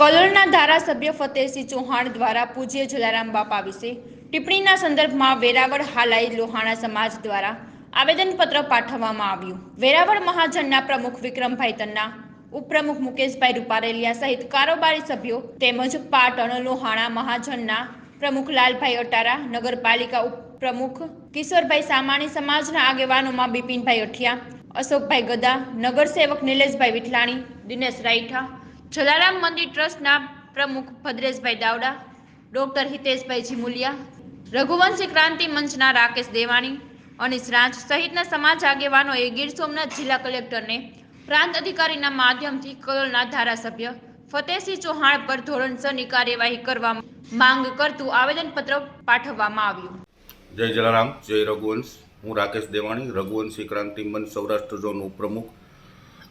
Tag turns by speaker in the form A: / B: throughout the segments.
A: કલોલના ધારાસભ્ય ફતેહસિંહ ચૌહાણ દ્વારા પૂજ્ય જલારામ બાપા વિશે ટિપ્પણીના સંદર્ભમાં વેરાવળ હાલાઈ લોહાણા સમાજ દ્વારા આવેદનપત્ર પાઠવવામાં આવ્યું. વેરાવળ મહાજનના પ્રમુખ વિક્રમભાઈ તન્ના, ઉપપ્રમુખ મુકેશભાઈ રૂપારેલિયા સહિત કારોબારી સભ્યો તેમજ પાટણ લોહાણા મહાજનના પ્રમુખ લાલભાઈ અટારા, નગરપાલિકા ઉપપ્રમુખ કિશોરભાઈ સામાણી સમાજના આગેવાનોમાં બિપિનભાઈ અઠિયા, અશોકભાઈ ગદા, નગરસેવક નિલેશભાઈ વિઠલાણી, દિનેશ રાઈઠા જલારામ મંદિર ટ્રસ્ટના પ્રમુખ ભદ્રેશભાઈ દાવડા, ડોક્ટર હિતેશભાઈ જીમુલિયા રઘુવંશી ક્રાંતિ મંચના રાકેશ દેવાણી અનિશ રાજ સહિતના સમાજ આગેવાનોએ ગીર સોમનાથ જિલ્લા કલેક્ટરને પ્રાંત અધિકારીના માધ્યમથી કલોલના ધારાસભ્ય ફતેહસિંહ ચૌહાણ પર ધોરણસરની કાર્યવાહી કરવા માંગ કરતું આવેદનપત્ર પાઠવવામાં આવ્યું.
B: જય જલારામ, જય રઘુવંશ. હું રાકેશ દેવાણી, રઘુવંશી ક્રાંતિ મંચ સૌરાષ્ટ્ર ઝોન ઉપપ્રમુખ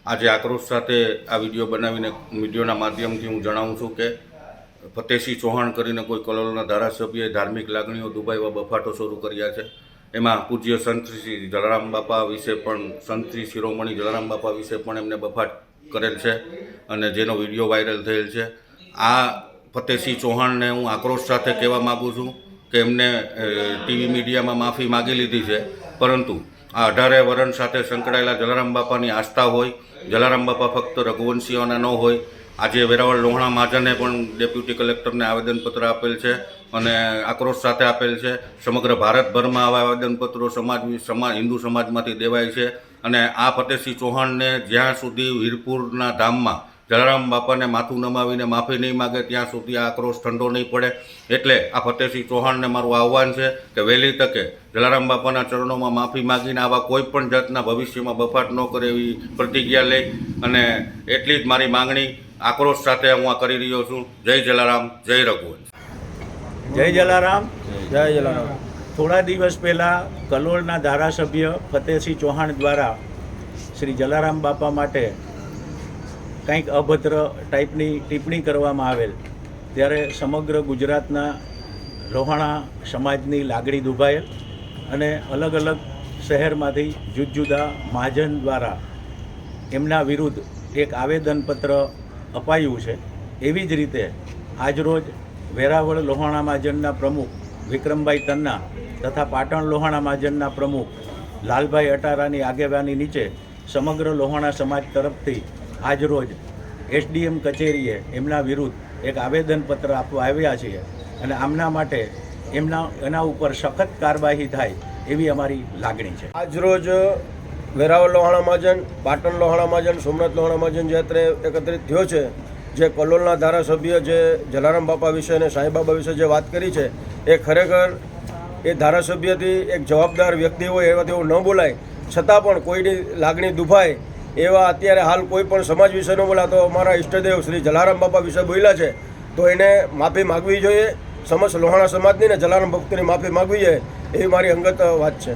B: આજે આક્રોશ સાથે આ વીડિયો બનાવીને વિડીયોના માધ્યમથી હું જણાવું છું કે ફતેહસિંહ ચૌહાણ કરીને કોઈ કલોલના ધારાસભ્યએ ધાર્મિક લાગણીઓ દુભાઈવા બફાટો શરૂ કર્યા છે. એમાં પૂજ્ય સંત શ્રી જલારામ બાપા વિશે પણ, સંતશ્રી શિરોમણી જલારામ બાપા વિશે પણ એમને બફાટ કરેલ છે અને જેનો વીડિયો વાયરલ થયેલ છે. આ ફતેહસિંહ ચૌહાણને હું આક્રોશ સાથે કહેવા માગું છું કે એમને ટીવી મીડિયામાં માફી માગી લીધી છે. પરંતુ આ અઢારે વરણ સાથે સંકળાયેલા જલારામ બાપાની આસ્થા હોય, જલારામ બાપા ફક્ત રઘુવંશીઓના ન હોય. આજે વેરાવળ લોહણા મહાજને પણ ડેપ્યુટી કલેક્ટરને આવેદનપત્ર આપેલ છે અને આક્રોશ સાથે આપેલ છે. સમગ્ર ભારતભરમાં આવા આવેદનપત્રો સમાજ સમાજ હિન્દુ સમાજમાંથી દેવાય છે. અને આ ફતેહસિંહ ચૌહાણને જ્યાં સુધી વીરપુરના ધામમાં જલારામ બાપાને માથું નમાવીને માફી નહીં માગે ત્યાં સુધી આ આક્રોશ ઠંડો નહીં પડે. એટલે આ ફતેહસિંહ ચૌહાણને મારું આહ્વાન છે કે વહેલી તકે જલારામ બાપાના ચરણોમાં માફી માગીને આવા કોઈ પણ જાતના ભવિષ્યમાં બફાટ ન કરે એવી પ્રતિજ્ઞા લઈ અને એટલી જ મારી માંગણી આક્રોશ સાથે હું આ કરી રહ્યો છું. જય જલારામ જય રઘુવંશ.
C: જય જલારામ.
D: જય જલારામ.
C: થોડા દિવસ પહેલાં કલોલના ધારાસભ્ય ફતેહસિંહ ચૌહાણ દ્વારા શ્રી જલારામ બાપા માટે કંઈક અભદ્ર ટાઈપની ટિપ્પણી કરવામાં આવેલ, ત્યારે સમગ્ર ગુજરાતના લોહાણા સમાજની લાગણી દુભાયેલ અને અલગ અલગ શહેરમાંથી જુદ જુદા મહાજન દ્વારા એમના વિરુદ્ધ એક આવેદનપત્ર અપાયું છે. એવી જ રીતે આજરોજ વેરાવળ લોહાણા મહાજનના પ્રમુખ વિક્રમભાઈ તન્ના તથા પાટણ લોહાણા મહાજનના પ્રમુખ લાલભાઈ અટારાની આગેવાની નીચે સમગ્ર લોહાણા સમાજ તરફથી આજરોજ એસડીએમ કચેરીએ એમના વિરુદ્ધ એક આવેદનપત્ર આપવા આવ્યા છીએ અને આમના માટે એમના, એના ઉપર સખત કાર્યવાહી થાય એવી અમારી લાગણી છે.
D: આજરોજ વેરાવળ લોહાણા મહાજન, પાટણ લોહાણા મહાજન, સોમનાથ લોહાણા મહાજન જે અત્રે એકત્રિત થયો છે, જે કલોલના ધારાસભ્ય જે જલારામ બાપા વિશે અને સાંઈ બાબા વિશે જે વાત કરી છે, એ ખરેખર એ ધારાસભ્યથી એક જવાબદાર વ્યક્તિ હોય એવા તેવું ન બોલાય. છતાં પણ કોઈની લાગણી દુભાય એવા અત્યારે હાલ કોઈ પણ સમાજ વિશે ન બોલા તો અમારા ઈષ્ટદેવ શ્રી જલારામ બાપા વિશે બોલ્યા છે, તો એને માફી માગવી જોઈએ. સમસ્ત લોહાણા સમાજની ને જલારામ ભક્તોની માફી માગવી જોઈએ, એવી મારી અંગત વાત છે.